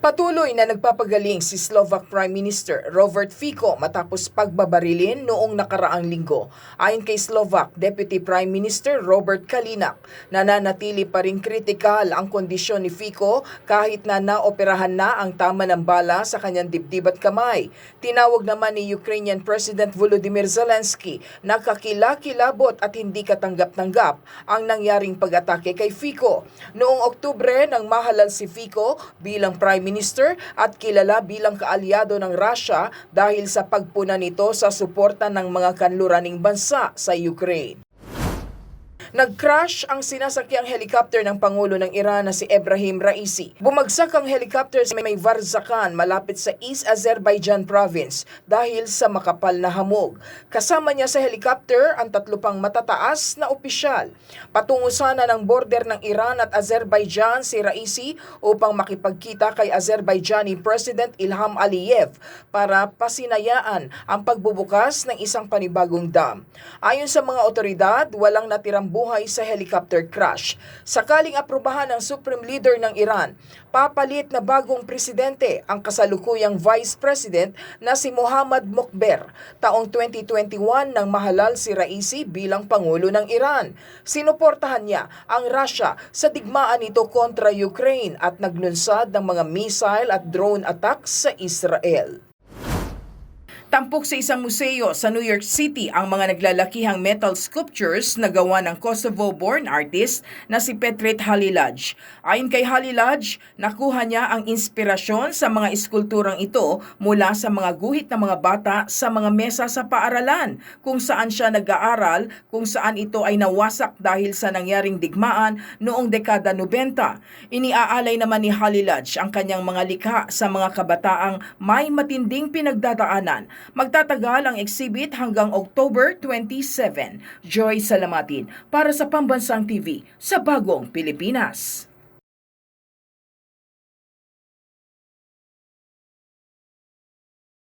Patuloy na nagpapagaling si Slovak Prime Minister Robert Fico matapos pagbabarilin noong nakaraang linggo. Ayon kay Slovak Deputy Prime Minister Robert Kalinak, nananatili pa rin kritikal ang kondisyon ni Fico kahit na naoperahan na ang tama ng bala sa kanyang dibdib at kamay. Tinawag naman ni Ukrainian President Volodymyr Zelensky na kakilakilabot at hindi katanggap-tanggap ang nangyaring pag-atake kay Fico. Noong Oktubre nang mahalal si Fico bilang Prime Minister at kilala bilang kaalyado ng Russia dahil sa pagpuna nito sa suporta ng mga kanluraning bansa sa Ukraine. Nag-crash ang sinasakyang helicopter ng Pangulo ng Iran na si Ebrahim Raisi. Bumagsak ang helicopter sa may Varzakan malapit sa East Azerbaijan province dahil sa makapal na hamog. Kasama niya sa helicopter ang tatlo pang matataas na opisyal. Patungo sana ng border ng Iran at Azerbaijan si Raisi upang makipagkita kay Azerbaijani President Ilham Aliyev para pasinayaan ang pagbubukas ng isang panibagong dam. Ayon sa mga otoridad, walang natirang buhay sa helicopter crash. Sakaling aprubahan ng Supreme Leader ng Iran, papalit na bagong presidente ang kasalukuyang Vice President na si Mohammad Mokber. Taong 2021 nang mahalal si Raisi bilang Pangulo ng Iran. Sinuportahan niya ang Russia sa digmaan nito kontra Ukraine at naglunsad ng mga missile at drone attacks sa Israel. Tampok sa isang museo sa New York City ang mga naglalakihang metal sculptures na gawa ng Kosovo-born artist na si Petrit Halilaj. Ayon kay Halilaj, nakuha niya ang inspirasyon sa mga eskulturang ito mula sa mga guhit ng mga bata sa mga mesa sa paaralan kung saan siya nag-aaral, kung saan ito ay nawasak dahil sa nangyaring digmaan noong dekada 90. Iniaalay naman ni Halilaj ang kanyang mga likha sa mga kabataang may matinding pinagdadaanan Magtatagal ang exhibit hanggang October 27. Joy Salamatin para sa Pambansang TV sa Bagong Pilipinas.